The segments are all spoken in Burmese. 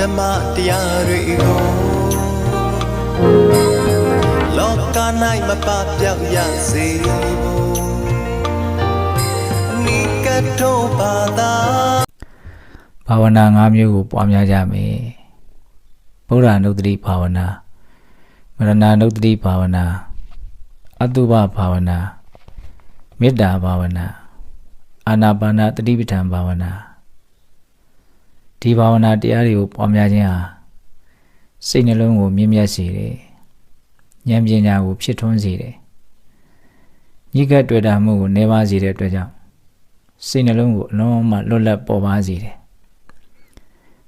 ဓမ္မတရားတွေကိုလောက၌မပပြောက်ရစေဖို့နိကတောပါသာဘာဝနာ၅မျိုးကိုပွားများကြမယ်ဗုဒ္ဓနုတ္တိဘာဝနာမရဏနုတ္တိဘာဝနာအတုပဘာဝနာမေတ္တာဘာဝနာအာနာပါနတတိပဋ္ဌာန်ဘာဝနာ ဒီဘာဝနာတရားတွေကိုပွားများခြင်းဟာစိတ်နှလုံးကိုမြင့်မြတ်စေတယ်ဉာဏ်ပညာကိုဖြစ်ထွန်းစေတယ်ညိကတ်တွေ့တာမှုကိုနေပါစေတဲ့အတွက်ကြောင့်စိတ်နှလုံးကိုအလုံးမလွတ်လပ်ပေါ်ပါစေတယ်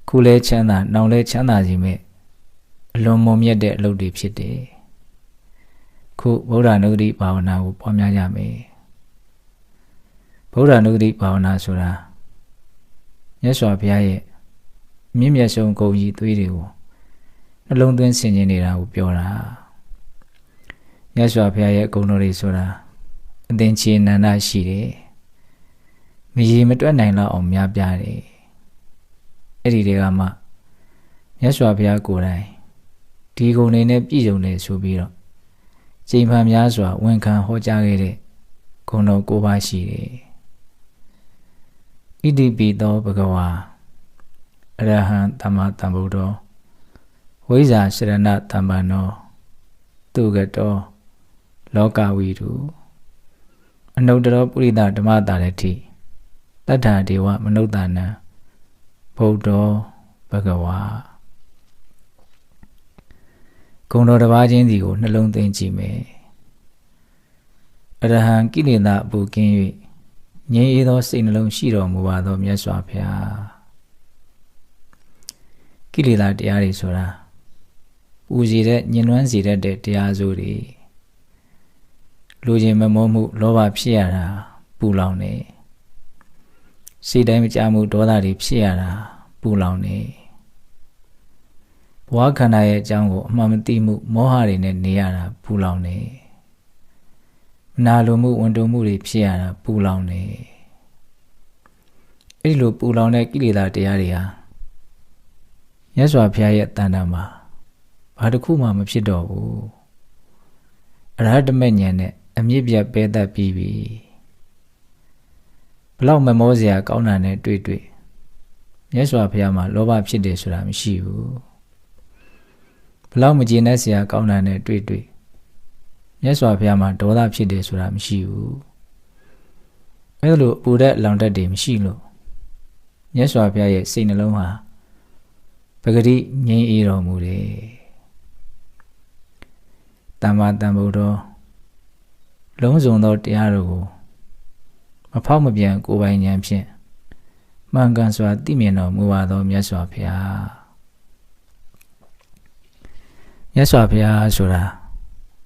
ခုလဲချမ်းသာနောင်လဲချမ်းသာစီမဲ့အလွန်မုံမြတ်တဲ့အလုပ်တွေဖြစ်တယ်ခုဗုဒ္ဓနုဒတိဘာဝနာကိုပွားများကြမယ်ဗုဒ္ဓနုဒတိဘာဝနာဆိုတာမြတ်စွာဘုရားရဲ့ မြင့်မြတ်ဆုံးဂုဏ်ကြီးသွေးတွေကိုနှလုံးသွင်းဆင်ခြင်နေတာကိုပြောတာမြတ်စွာဘုရားရဲ့ဂုဏ်တော်တွေဆိုတာအသင်ချေနန္ဒရှိတယ်မရေမတွက်နိုင်တော့အောင်များပြားတယ်အဲ့ဒီတွေကမှမြတ်စွာဘုရားကိုယ်တိုင်ဒီဂုဏ်တွေနဲ့ပြည့်စုံတယ်ဆိုပြီးတော့ချိန်ဖန်များစွာဝန်ခံဟောကြားခဲ့တဲ့ဂုဏ်တော်၉ပါးရှိတယ်။ဣတိပိသောဘဂဝါ အရဟံသမ္မာသမ္ဗုဒ္ဓောဝိဇ္ဇာရှရဏတမ္ပန္နောသူကတောလောကဝီတုအနုတ္တရောပုရိသဓမ္မတာရတိတတ္ထာဒေဝမနုဿာနံဗုဒ္ဓောဘဂဝါဂုံတော်တစ်ပါးချင်းစီကိုနှလုံးသွင်းကြည့်မယ်အရဟံကိလေသာအပူကင်း၍ငြိမ်းအေးသောစိတ်နှလုံးရှိတော်မူပါသောမြတ်စွာဘုရား ကိလေသာတရားတွေဆိုတာပူစီတဲ့ညှဉ်းနှွမ်းစီတတ်တဲ့တရားစိုးတွေလူချင်းမမောမှုလောဘဖြစ်ရတာပူလောင်နေစိတ်တိုင်းမကြမှုဒေါသတွေဖြစ်ရတာပူလောင်နေဘဝခန္ဓာရဲ့အကြောင်းကိုအမှန်မသိမှုမောဟတွေနဲ့နေရတာပူလောင်နေမနာလိုမှုဝန်တုံမှုတွေဖြစ်ရတာပူလောင်နေအဲ့ဒီလိုပူလောင်တဲ့ကိလေသာတရားတွေဟာ မြတ်စွာဘုရားရဲ့တန်တမ်းမှာဘာတစ်ခုမှမဖြစ်တော့ဘူးအရဟတမဉ္ဇဉ်နဲ့အမြင့်ပြတ်ပဲတတ်ပြီးပြီဘလောက်မမောစရာကောင်းတာနဲ့တွေ့တွေ့မြတ်စွာဘုရားမှာလောဘဖြစ်တယ်ဆိုတာမရှိဘူးဘလောက်မကျေနပ်စရာကောင်းတာနဲ့တွေ့တွေ့မြတ်စွာဘုရားမှာဒေါသဖြစ်တယ်ဆိုတာမရှိဘူးအဲလိုပူတဲ့အလောင်တက်တွေမရှိလို့မြတ်စွာဘုရားရဲ့စိတ်နှလုံးဟာ ပဂတိငြိမ်းအေးတော်မူတယ်တမ္မာတမ္ဗုဒ္ဓောလုံးစုံသောတရားတို့ကိုမဖောက်မပြန်ကိုယ်ပိုင်ဉာဏ်ဖြင့်မှန်ကန်စွာသိမြင်တော်မူပါသောမြတ်စွာဘုရားမြတ်စွာဘုရားဆိုတာ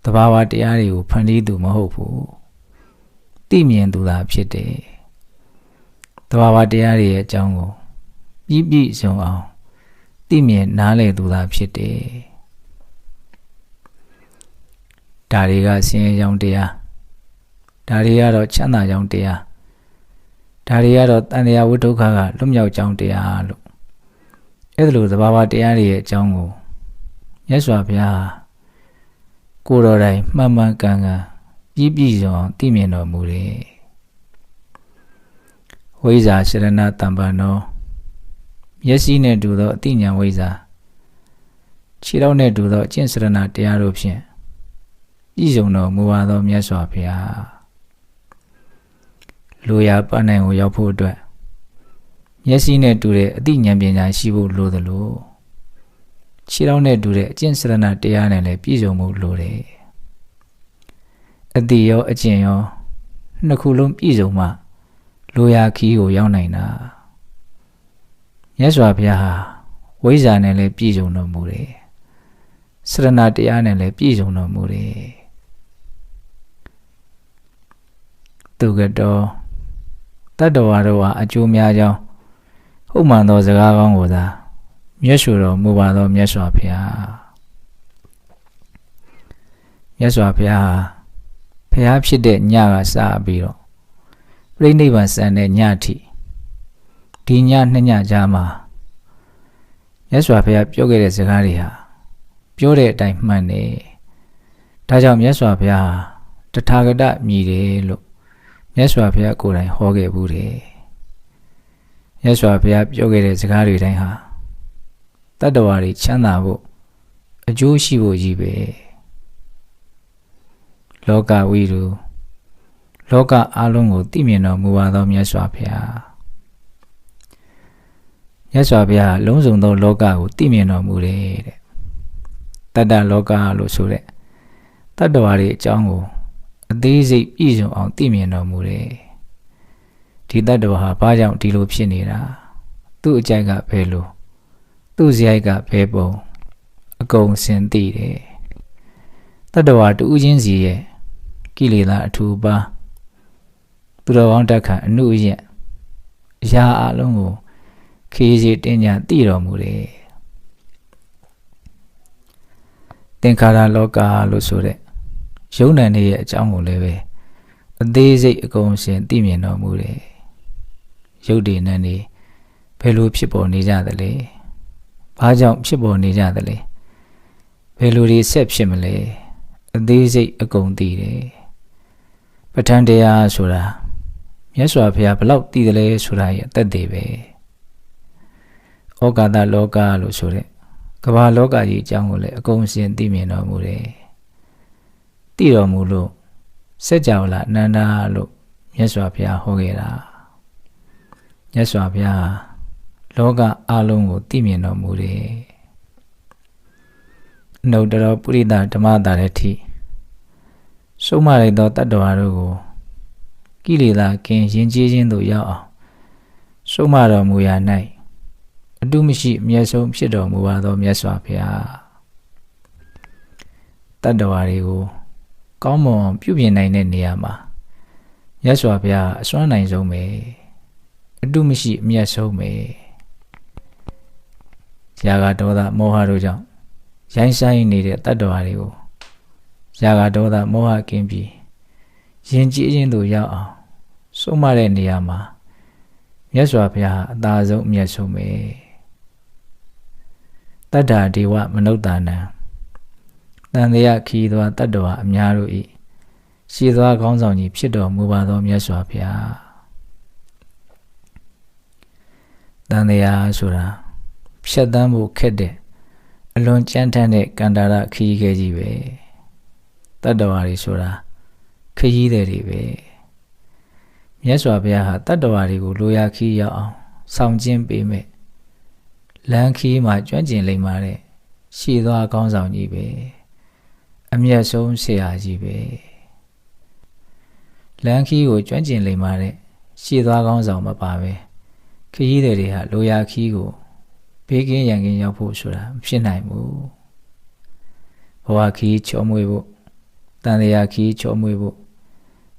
တဘာဝတရားတွေကိုဖန်တီးသူမဟုတ်ဘူးသိမြင်သူသာဖြစ်တယ်တဘာဝတရားတွေရဲ့အကြောင်းကိုပြည့်ပြည့်စုံအောင် သိမြင်နားလည်သူသာဖြစ်တယ်ဒါတွေကဆင်းရဲကြောင်းတရားဒါတွေကတော့ချမ်းသာကြောင်းတရားဒါတွေကတော့တန်တရားဝိဒုက္ခကလွတ်မြောက်ကြောင်းတရားလို့အဲ့ဒါလိုသဘာဝတရားတွေရဲ့အကြောင်းကိုမြတ်စွာဘုရားကိုယ်တော်တိုင်မှန်မှန်ကန်ကန်ပြည့်ပြည့်စုံအောင်သိမြင်တော်မူတယ်ဝိဇ္ဇာရှရဏတမ္ပန္နော မျက်စိနဲ့တူသောအတိညာဝိဇ္ဇာခြေထောက်နဲ့တူသောအကျင့်စရဏတရားတို့ဖြင့်ပြည့်စုံတော်မူပါသောမြတ်စွာဘုရားလူရပန်းနိုင်ကိုရောက်ဖို့အတွက်မျက်စိနဲ့တူတဲ့အသိဉာဏ်ပညာရှိဖို့လိုသလိုခြေထောက်နဲ့တူတဲ့အကျင့်စရဏတရားနဲ့လည်းပြည့်စုံမှုလိုတယ်အတိရောအကျင့်ရောနှစ်ခုလုံးပြည့်စုံမှလူရခီးကိုရောက်နိုင်တာ မြတ်စွာဘုရားဟာဝိဇ္ဇာနဲ့လည်းပြည့်စုံတော်မူတယ်စရဏတရားနဲ့လည်းပြည့်စုံတော်မူတယ်သူကတော်တတ္တဝါတို့ဟာအကျိုးများကြောင်းဟုတ်မှန်သောစကားကောင်းကိုသာမျက်ရှုတော်မူပါသောမြတ်စွာဘုရားမြတ်စွာဘုရားဟာဘုရားဖြစ်တဲ့ညကစပြီးတော့ပြိဋိနိဗ္ဗာန်စံတဲ့ညအထိ ဒီညနှစ်ညကြာမှာမြတ်စွာဘုရားပြောခဲ့တဲ့စကားတွေဟာပြောတဲ့အတိုင်းမှန်တယ်ဒါကြောင့်မြတ်စွာဘုရားဟာတထာဂတမြည်တယ်လို့မြတ်စွာဘုရားကိုယ်တိုင်ဟောခဲ့ဘူးတယ်မြတ်စွာဘုရားပြောခဲ့တဲ့စကားတွေတိုင်းဟာတတ္တဝါတွေချမ်းသာဖို့အကျိုးရှိဖို့ကြီးပဲလောကဝိရုလောကအလုံးကိုသိမြင်တော်မူပါသောမြတ်စွာဘုရား မြတ်စွာဘုရားလုံးစုံသောလောကကိုသိမြင်တော်မူတယ်တဲ့တတ္တလောကလို့ဆိုတဲ့တတ္တဝါတွေအကြောင်းကိုအသေးစိတ်ပြည့်စုံအောင်သိမြင်တော်မူတယ်ဒီတတ္တဝါဟာဘာကြောင့်ဒီလိုဖြစ်နေတာသူ့အကြိုက်ကဘယ်လိုသူ့ဇယိုက်ကဘယ်ပုံအကုန်စင်သိတယ်တတ္တဝါတူးချင်းစီရဲ့ကိလေသာအထူပါသူတော်ကောင်းတက်ခံအနုယက်အရာအလုံးကို ခေးစီတင်ညာသိတော်မူတယ်သင်္ခါရလောကလို့ဆိုတဲ့ယုံ nant ရဲ့အကြောင်းကိုလည်းပဲအသေးစိတ်အကုန်ရှင်သိမြင်တော်မူတယ်ယုတ်ဒီနန်းနေဘယ်လိုဖြစ်ပေါ်နေကြသလဲဘာကြောင့်ဖြစ်ပေါ်နေကြသလဲဘယ်လိုတွေဆက်ဖြစ်မလဲအသေးစိတ်အကုန်သိတယ်ပဋ္ဌာန်းတရားဆိုတာမြတ်စွာဘုရားဘလောက်တည်တယ်လဲဆိုတာရဲ့အသက်တွေပဲ ဩကာသလောကလို့ဆိုတဲ့ကမ္ဘာလောကကြီးအကြောင်းကိုလည်းအကုန်ရှင်းသိမြင်တော်မူတယ်တည်တော်မူလို့စัจ java လာအနန္တလို့မြတ်စွာဘုရားဟောခဲ့တာမြတ်စွာဘုရားလောကအလုံးကိုသိမြင်တော်မူတယ်နှုတ်တော်ပုရိသဓမ္မတာလည်းထိဆုံးမလိုက်သောတတ္တဝါတို့ကိုကိလေသာကင်းရင်ကျေးခြင်းသို့ရောက်အောင်ဆုံးမတော်မူရာ၌ အတုမရှိအမျက်ဆုံးဖြစ်တော်မူပါသောမြတ်စွာဘုရားတတ္တဝါတွေကိုကောင်းမွန်ပြုပြင်နိုင်တဲ့နေရာမှာမြတ်စွာဘုရားအစွမ်းနိုင်ဆုံးပဲအတုမရှိအမျက်ဆုံးပဲဇာကဒေါသမောဟတို့ကြောင့်ရိုင်းဆိုင်နေတဲ့တတ္တဝါတွေကိုဇာကဒေါသမောဟကင်းပြီးယဉ်ကျေးခြင်းသို့ရောက်အောင်ဆုံးမတဲ့နေရာမှာမြတ်စွာဘုရားအသာဆုံးအမြတ်ဆုံးပဲ တတ္တာဒေဝမနုဿာနံတန်တရားခီးသောတတ္တဝါအများတို့ဤရှည်သောခေါင်းဆောင်ကြီးဖြစ်တော်မူပါသောမြတ်စွာဘုရားတန်တရားဆိုတာဖြတ်တန်းဖို့ခက်တဲ့အလွန်ကြမ်းတမ်းတဲ့ကန္တာရခီးခဲကြီးပဲတတ္တဝါတွေဆိုတာခရီးသည်တွေပဲမြတ်စွာဘုရားဟာတတ္တဝါတွေကိုလိုရာခီးရောက်အောင်ဆောင်ကျင်းပေးမယ် လမ်းခီးမှာကျွမ်းကျင်လိမ့်ပါတဲ့ရှည်သွားကောင်းဆောင်ကြီးပဲအမျက်ဆုံးဆရာကြီးပဲလမ်းခီးကိုကျွမ်းကျင်လိမ့်ပါတဲ့ရှည်သွားကောင်းဆောင်မပါပဲခရီးသည်တွေဟာလိုရာခီးကိုဘေးကင်းရန်ကင်းရောက်ဖို့ဆိုတာမဖြစ်နိုင်ဘူးဘဝခီးချောမွေ့ဖို့တန်တရားခီးချောမွေ့ဖို့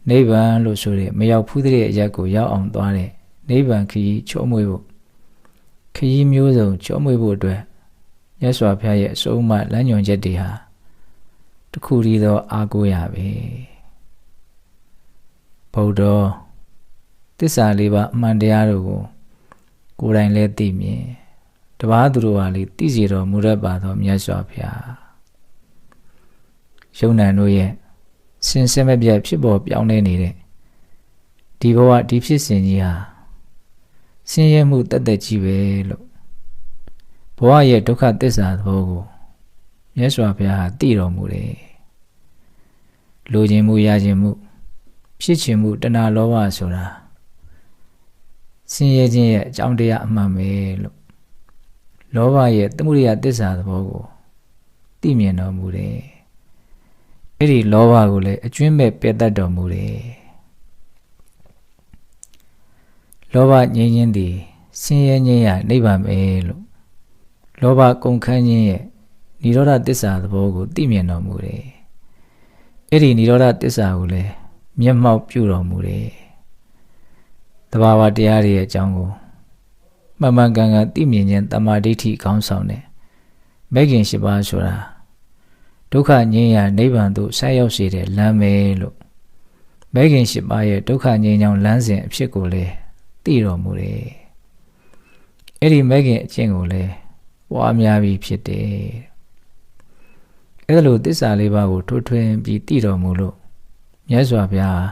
နိဗ္ဗာန်လို့ဆိုတဲ့မရောက်ဖူးတဲ့အရက်ကိုရောက်အောင်သွားတဲ့နိဗ္ဗာန်ခရီးချောမွေ့ဖို့ ခရီးမျိုးစုံချောမွေ့ဖို့အတွက်မြတ်စွာဘုရားရဲ့အဆုံးအမလမ်းညွှန်ချက်တွေဟာတခုတည်းသောအားကိုးရပဲဗုဒ္ဓသစ္စာလေးပါအမှန်တရားတို့ကိုကိုယ်တိုင်လည်းသိမြင်တပားသူတို့ဟာလေသိစီတော်မူရပါသောမြတ်စွာဘုရားယုံနံတို့ရဲ့စင်စင်မပြတ်ဖြစ်ပေါ်ပြောင်းလဲနေတဲ့ဒီဘဝဒီဖြစ်စဉ်ကြီးဟာ ဆင်းရဲမှုတတ်သက်ကြီးပဲလို့ဘဝရဲ့ဒုက္ခသစ္စာသဘောကိုမြတ်စွာဘုရားဟာသိတော်မူတယ်လိုချင်မှုရချင်မှုဖြစ်ချင်မှုတဏှာလောဘဆိုတာဆင်းရဲခြင်းရဲ့အကြောင်းတရားအမှန်ပဲလို့လောဘရဲ့သမှုရိယသစ္စာသဘောကိုသိမြင်တော်မူတယ်အဲ့ဒီလောဘကိုလည်းအကျွင်းမဲ့ပယ်တတ်တော်မူတယ် လောဘငြိမ်းခြင်းသည်ဆင်းရဲခြင်းရနိဗ္ဗာန်ပဲလို့လောဘကုန်ခန်းခြင်းရဲ့និရောဓသစ္စာသဘောကိုသိမြင်တော်မူတယ်အဲ့ဒီនិရောဓသစ္စာကိုလည်းမျက်မှောက်ပြုတော်မူတယ်တဘာဝတရားတွေရဲ့အကြောင်းကိုမှန်မှန်ကန်ကန်သိမြင်ခြင်းတမာဒိဋ္ဌိခေါင်းဆောင်တယ်မဲခင်ရှိပါဆိုတာဒုက္ခငြိမ်းရာနိဗ္ဗာန်သို့ဆက်ရောက်စေတဲ့လမ်းပဲလို့မဲခင်ရှိပါရဲ့ဒုက္ခငြိမ်းချောင်းလမ်းစဉ်အဖြစ်ကိုလည်း သိတော်မူတယ်အဲ့ဒီမဲခင်အကျင့်ကိုလည်းပွားများပြီးဖြစ်တယ်အဲဒါလိုတစ္ဆာလေးပါးကိုထွတ်ထွင်းပြီးတည်တော်မူလို့မြတ်စွာဘုရား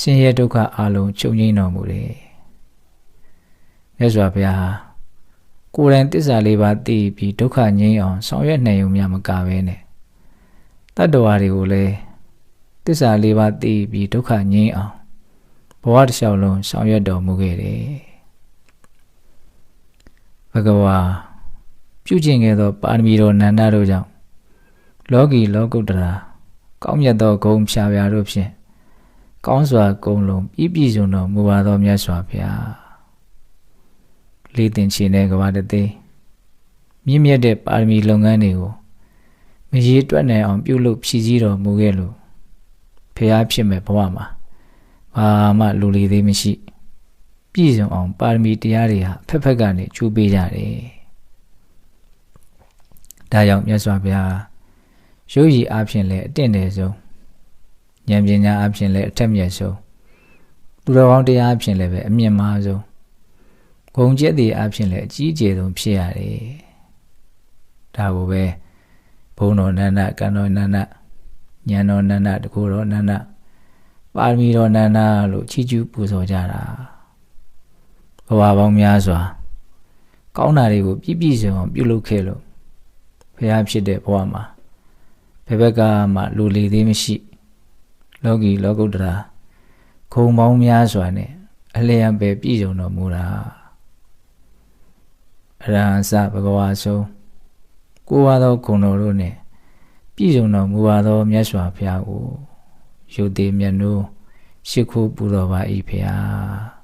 ဆင်းရဲဒုက္ခအလုံးချုပ်ငြိမ်းတော်မူတယ်မြတ်စွာဘုရားကိုယ်တိုင်တစ္ဆာလေးပါးတည်ပြီးဒုက္ခငြိမ်းအောင်ဆောင်ရွက်နိုင်ုံများမကဘဲနဲ့တတ္တဝါတွေကိုလည်းတစ္ဆာလေးပါးတည်ပြီးဒုက္ခငြိမ်းအောင် ဘဝတစ်လျှောက်လုံးဆောင်ရွက်တော်မူခဲ့တယ်ဘဂဝါပြုကျင့်ခဲ့သောပါရမီတော်နန္ဒတို့ကြောင့်လောကီလောကုတ္တရာကောင်းမြတ်သောဂုဏ်ဖြာဖြာတို့ဖြင့်ကောင်းစွာဂုဏ်လုံးပြည့်ပြည့်စုံတော်မူပါသောမြတ်စွာဘုရားလေးတင်ချင်တဲ့ကဘာတသေးမြင့်မြတ်တဲ့ပါရမီလုပ်ငန်းတွေကိုမရေတွက်နိုင်အောင်ပြုလုပ်ဖြည့်ဆည်းတော်မူခဲ့လို့ဖျားဖြစ်မဲ့ဘဝမှာ ဘာမှလူလီသေးမရှိပြည့်စုံအောင်ပါရမီတရားတွေဟာဖက်ဖက်ကနေကျူးပေးကြတယ်ဒါကြောင့်မြတ်စွာဘုရားရုပ်ရည်အဖြစ်လည်းအတင့်တယ်ဆုံးဉာဏ်ပညာအဖြစ်လည်းအထက်မြတ်ဆုံးသူတော်ကောင်းတရားအဖြစ်လည်းပဲအမြင့်မားဆုံးဂုံကျက်တွေအဖြစ်လည်းအကြီးအကျယ်ဆုံးဖြစ်ရတယ်ဒါကိုပဲဘုံတော်နန္ဒကံတော်နန္ဒဉာဏ်တော်နန္ဒတကူတော်နန္ဒ ပါရမီတော်နန္ဒလို့ချီးကျူးပူဇော်ကြတာဘဝပေါင်းများစွာ ကောင်းတာတွေကိုပြည့်ပြည့်စုံအောင်ပြုလုပ်ခဲ့လို့ဘုရားဖြစ်တဲ့ဘဝမှာဘယ်ဘက်ကမှလူလီသေးမရှိ လောကီလောကုတ္တရာခုံပေါင်းများစွာနဲ့အလျံပဲပြည့်စုံတော်မူတာအရဟံစဘဂဝါဆုံးကိုးဝါသောဂုဏ်တော်တို့နဲ့ပြည့်စုံတော်မူပါသောမြတ်စွာဘုရားကို ယုတ်တိမြတ်နိုးရှိခိုးပူတော်ပါ၏ဖျား